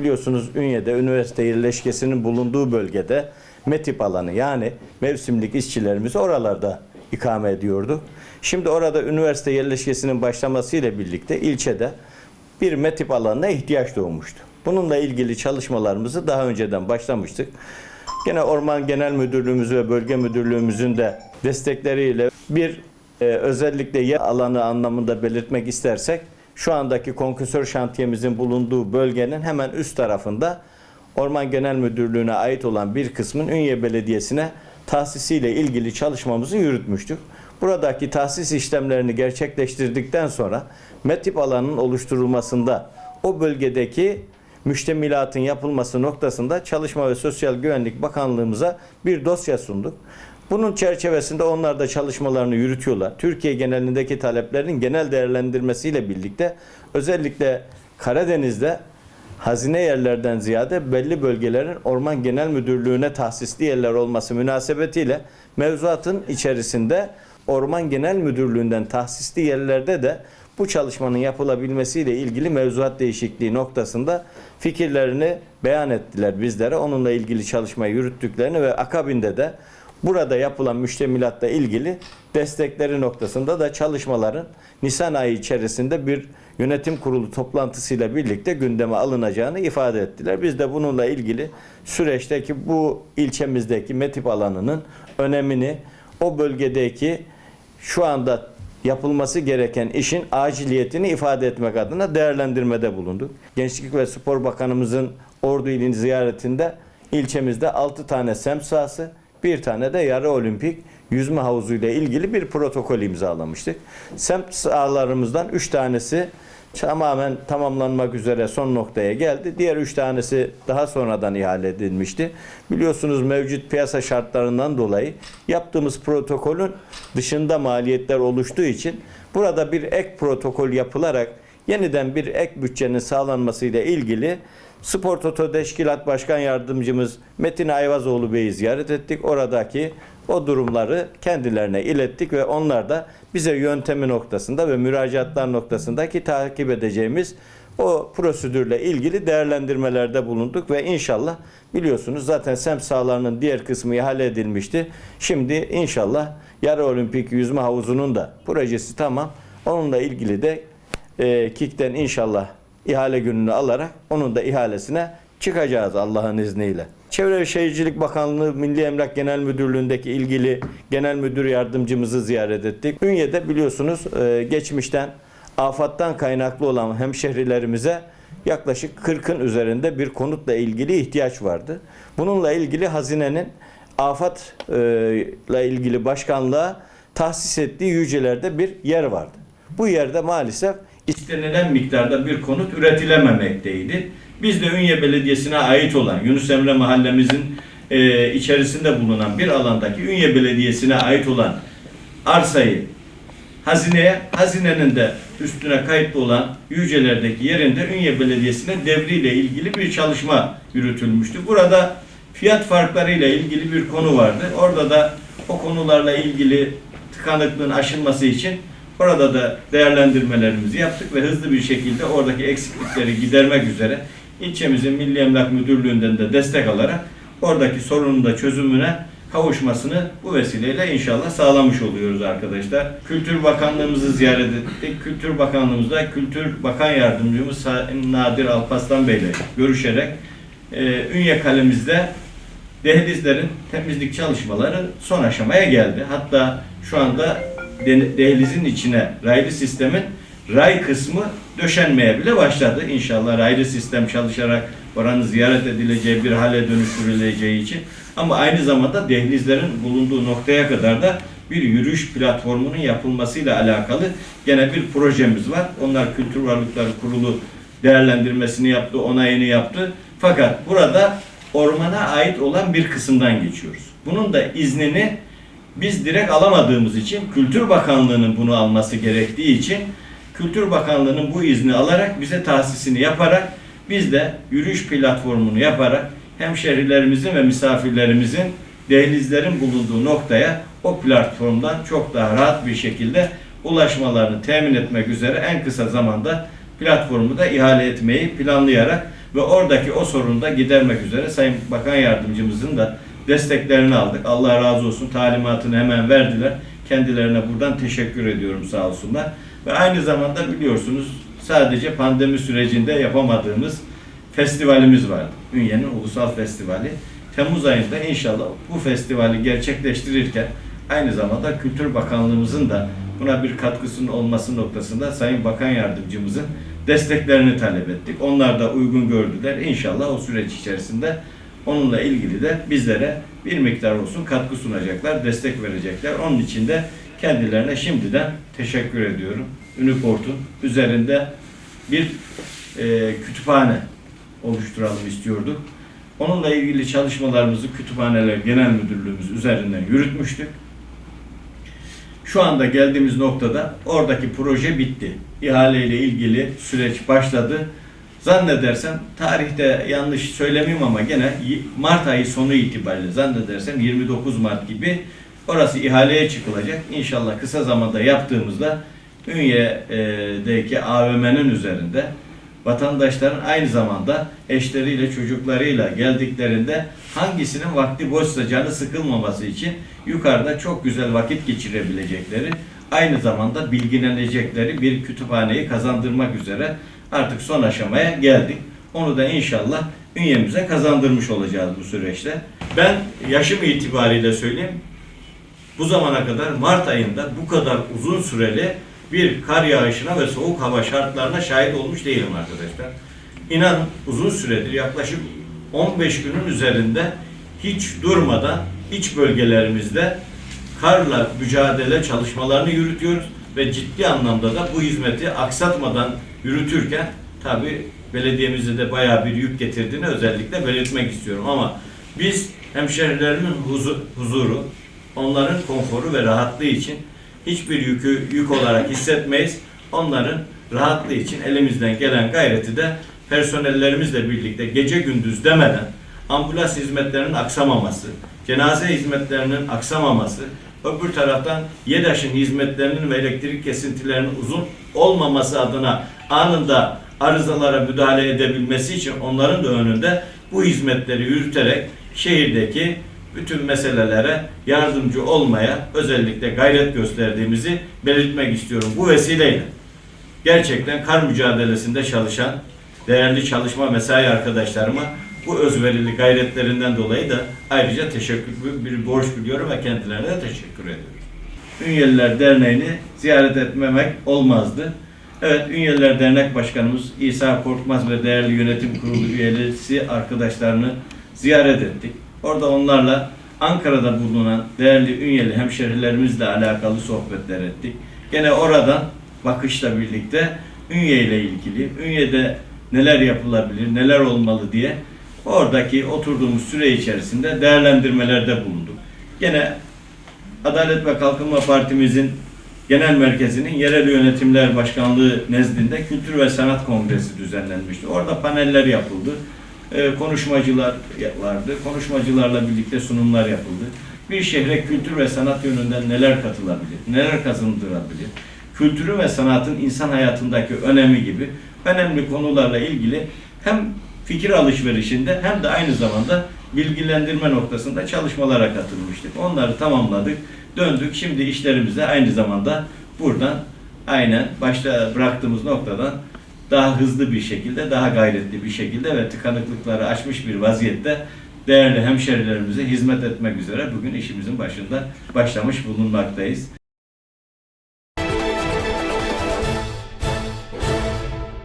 biliyorsunuz Ünye'de üniversite yerleşkesinin bulunduğu bölgede METİP alanı yani mevsimlik işçilerimiz oralarda ikame ediyordu. Şimdi orada üniversite yerleşkesinin başlamasıyla birlikte ilçede bir METİP alanına ihtiyaç doğmuştu. Bununla ilgili çalışmalarımızı daha önceden başlamıştık. Gene Orman Genel Müdürlüğümüz ve Bölge Müdürlüğümüzün de destekleriyle bir e, özellikle yer alanı anlamında belirtmek istersek şu andaki konküsör şantiyemizin bulunduğu bölgenin hemen üst tarafında Orman Genel Müdürlüğü'ne ait olan bir kısmın Ünye Belediyesi'ne tahsisiyle ilgili çalışmamızı yürütmüştük. Buradaki tahsis işlemlerini gerçekleştirdikten sonra METİP alanının oluşturulmasında o bölgedeki müştemilatın yapılması noktasında Çalışma ve Sosyal Güvenlik Bakanlığımıza bir dosya sunduk. Bunun çerçevesinde onlar da çalışmalarını yürütüyorlar. Türkiye genelindeki taleplerin genel değerlendirmesiyle birlikte özellikle Karadeniz'de hazine yerlerden ziyade belli bölgelerin Orman Genel Müdürlüğü'ne tahsisli yerler olması münasebetiyle mevzuatın içerisinde Orman Genel Müdürlüğü'nden tahsisli yerlerde de bu çalışmanın yapılabilmesiyle ilgili mevzuat değişikliği noktasında fikirlerini beyan ettiler bizlere. Onunla ilgili çalışmayı yürüttüklerini ve akabinde de burada yapılan müştemilatla ilgili destekleri noktasında da çalışmaların Nisan ayı içerisinde bir yönetim kurulu toplantısıyla birlikte gündeme alınacağını ifade ettiler. Biz de bununla ilgili süreçteki bu ilçemizdeki METİP alanının önemini o bölgedeki şu anda yapılması gereken işin aciliyetini ifade etmek adına değerlendirmede bulunduk. Gençlik ve Spor Bakanımızın Ordu ilini ziyaretinde ilçemizde 6 tane semt sahası, bir tane de yarı olimpik yüzme havuzu ile ilgili bir protokol imzalamıştık. Semt sahalarımızdan 3 tanesi tamamen tamamlanmak üzere son noktaya geldi. Diğer 3 tanesi daha sonradan ihale edilmişti. Biliyorsunuz mevcut piyasa şartlarından dolayı yaptığımız protokolün dışında maliyetler oluştuğu için burada bir ek protokol yapılarak yeniden bir ek bütçenin sağlanmasıyla ilgili Spor Toto Teşkilat Başkan Yardımcımız Metin Ayvazoğlu Bey'i ziyaret ettik. Oradaki o durumları kendilerine ilettik ve onlar da bize yöntemi noktasında ve müracaatlar noktasındaki takip edeceğimiz o prosedürle ilgili değerlendirmelerde bulunduk ve inşallah biliyorsunuz zaten semt sahalarının diğer kısmı ihale edilmişti. Şimdi inşallah yarı olimpik yüzme havuzunun da projesi tamam. Onunla ilgili de e, KİK'ten inşallah ihale gününü alarak onun da ihalesine çıkacağız Allah'ın izniyle. Çevre ve Şehircilik Bakanlığı Milli Emlak Genel Müdürlüğü'ndeki ilgili genel müdür yardımcımızı ziyaret ettik. Ünye'de biliyorsunuz e, geçmişten afattan kaynaklı olan hemşehrilerimize yaklaşık 40'ın üzerinde bir konutla ilgili ihtiyaç vardı. Bununla ilgili hazinenin afatla ilgili başkanlığa tahsis ettiği yücelerde bir yer vardı. Bu yerde maalesef istenilen miktarda bir konut üretilememekteydi. Biz de Ünye Belediyesi'ne ait olan Yunus Emre mahallemizin e, içerisinde bulunan bir alandaki Ünye Belediyesi'ne ait olan arsayı hazineye, hazinenin de üstüne kayıtlı olan yücelerdeki yerinde Ünye Belediyesi'ne devriyle ilgili bir çalışma yürütülmüştü. Burada fiyat farklarıyla ilgili bir konu vardı. Orada da o konularla ilgili tıkanıklığın aşılması için orada da değerlendirmelerimizi yaptık ve hızlı bir şekilde oradaki eksiklikleri gidermek üzere ilçemizin Milli Emlak Müdürlüğü'nden de destek alarak oradaki sorunun da çözümüne kavuşmasını bu vesileyle inşallah sağlamış oluyoruz arkadaşlar. Kültür Bakanlığımızı ziyaret ettik. Kültür Bakanlığımızda Kültür Bakan Yardımcımız Sayın Nadir Alpaslan Bey ile görüşerek e, Ünye kalemizde dehlizlerin temizlik çalışmaları son aşamaya geldi. Hatta şu anda dehlizin içine raylı sistemin ray kısmı döşenmeye bile başladı. İnşallah raylı sistem çalışarak oranın ziyaret edileceği bir hale dönüştürüleceği için. Ama aynı zamanda dehlizlerin bulunduğu noktaya kadar da bir yürüyüş platformunun yapılmasıyla alakalı gene bir projemiz var. Onlar Kültür Varlıkları Kurulu değerlendirmesini yaptı, onayını yaptı. Fakat burada ormana ait olan bir kısımdan geçiyoruz. Bunun da iznini biz direkt alamadığımız için Kültür Bakanlığı'nın bunu alması gerektiği için Kültür Bakanlığı'nın bu izni alarak bize tahsisini yaparak biz de yürüyüş platformunu yaparak hemşehrilerimizin ve misafirlerimizin dehlizlerin bulunduğu noktaya o platformdan çok daha rahat bir şekilde ulaşmalarını temin etmek üzere en kısa zamanda platformu da ihale etmeyi planlayarak ve oradaki o sorunu da gidermek üzere Sayın Bakan Yardımcımızın da desteklerini aldık. Allah razı olsun talimatını hemen verdiler. Kendilerine buradan teşekkür ediyorum sağ olsunlar. Ve aynı zamanda biliyorsunuz sadece pandemi sürecinde yapamadığımız festivalimiz vardı. Ünye'nin Ulusal Festivali. Temmuz ayında inşallah bu festivali gerçekleştirirken aynı zamanda Kültür Bakanlığımızın da buna bir katkısının olması noktasında Sayın Bakan Yardımcımızın desteklerini talep ettik. Onlar da uygun gördüler. İnşallah o süreç içerisinde onunla ilgili de bizlere bir miktar olsun katkı sunacaklar, destek verecekler. Onun için de kendilerine şimdiden teşekkür ediyorum. Üniport'un üzerinde bir e, kütüphane oluşturalım istiyorduk. Onunla ilgili çalışmalarımızı Kütüphaneler Genel Müdürlüğümüz üzerinden yürütmüştük. Şu anda geldiğimiz noktada oradaki proje bitti. İhale ile ilgili süreç başladı. Zannedersem tarihte yanlış söylemeyeyim ama gene Mart ayı sonu itibariyle zannedersem 29 Mart gibi orası ihaleye çıkılacak. İnşallah kısa zamanda yaptığımızda Ünye'deki AVM'nin üzerinde vatandaşların aynı zamanda eşleriyle çocuklarıyla geldiklerinde hangisinin vakti boşsa canı sıkılmaması için yukarıda çok güzel vakit geçirebilecekleri aynı zamanda bilgilenecekleri bir kütüphaneyi kazandırmak üzere artık son aşamaya geldik. Onu da inşallah ünyemize kazandırmış olacağız bu süreçte. Ben yaşım itibariyle söyleyeyim bu zamana kadar Mart ayında bu kadar uzun süreli bir kar yağışına ve soğuk hava şartlarına şahit olmuş değilim arkadaşlar. İnanın uzun süredir yaklaşık 15 günün üzerinde hiç durmadan iç bölgelerimizde karla mücadele çalışmalarını yürütüyoruz ve ciddi anlamda da bu hizmeti aksatmadan yürütürken tabi belediyemize de bayağı bir yük getirdiğini özellikle belirtmek istiyorum ama biz hemşerilerimin huzu- huzuru, onların konforu ve rahatlığı için hiçbir yükü yük olarak hissetmeyiz. Onların rahatlığı için elimizden gelen gayreti de personellerimizle birlikte gece gündüz demeden ambulans hizmetlerinin aksamaması, cenaze hizmetlerinin aksamaması, öbür taraftan YEDAŞ'ın hizmetlerinin ve elektrik kesintilerinin uzun olmaması adına anında arızalara müdahale edebilmesi için onların da önünde bu hizmetleri yürüterek şehirdeki bütün meselelere yardımcı olmaya özellikle gayret gösterdiğimizi belirtmek istiyorum. Bu vesileyle gerçekten kar mücadelesinde çalışan değerli çalışma mesai arkadaşlarıma bu özverili gayretlerinden dolayı da ayrıca teşekkür bir borç biliyorum ve kendilerine de teşekkür ediyorum. Ünyeliler Derneği'ni ziyaret etmemek olmazdı. Evet, Ünyeliler Dernek Başkanımız İsa Korkmaz ve değerli yönetim kurulu üyesi arkadaşlarını ziyaret ettik. Orada onlarla Ankara'da bulunan değerli Ünyeli hemşerilerimizle alakalı sohbetler ettik. Gene oradan bakışla birlikte Ünye ile ilgili, Ünye'de neler yapılabilir, neler olmalı diye oradaki oturduğumuz süre içerisinde değerlendirmelerde bulunduk. Gene Adalet ve Kalkınma Partimizin genel merkezinin yerel yönetimler başkanlığı nezdinde Kültür ve Sanat Kongresi düzenlenmişti. Orada paneller yapıldı. Ee, konuşmacılar vardı. Konuşmacılarla birlikte sunumlar yapıldı. Bir şehre kültür ve sanat yönünden neler katılabilir, neler kazandırabilir, kültürü ve sanatın insan hayatındaki önemi gibi önemli konularla ilgili hem fikir alışverişinde hem de aynı zamanda bilgilendirme noktasında çalışmalara katılmıştık. Onları tamamladık, döndük. Şimdi işlerimize aynı zamanda buradan aynen başta bıraktığımız noktadan daha hızlı bir şekilde, daha gayretli bir şekilde ve tıkanıklıkları aşmış bir vaziyette değerli hemşerilerimize hizmet etmek üzere bugün işimizin başında başlamış bulunmaktayız.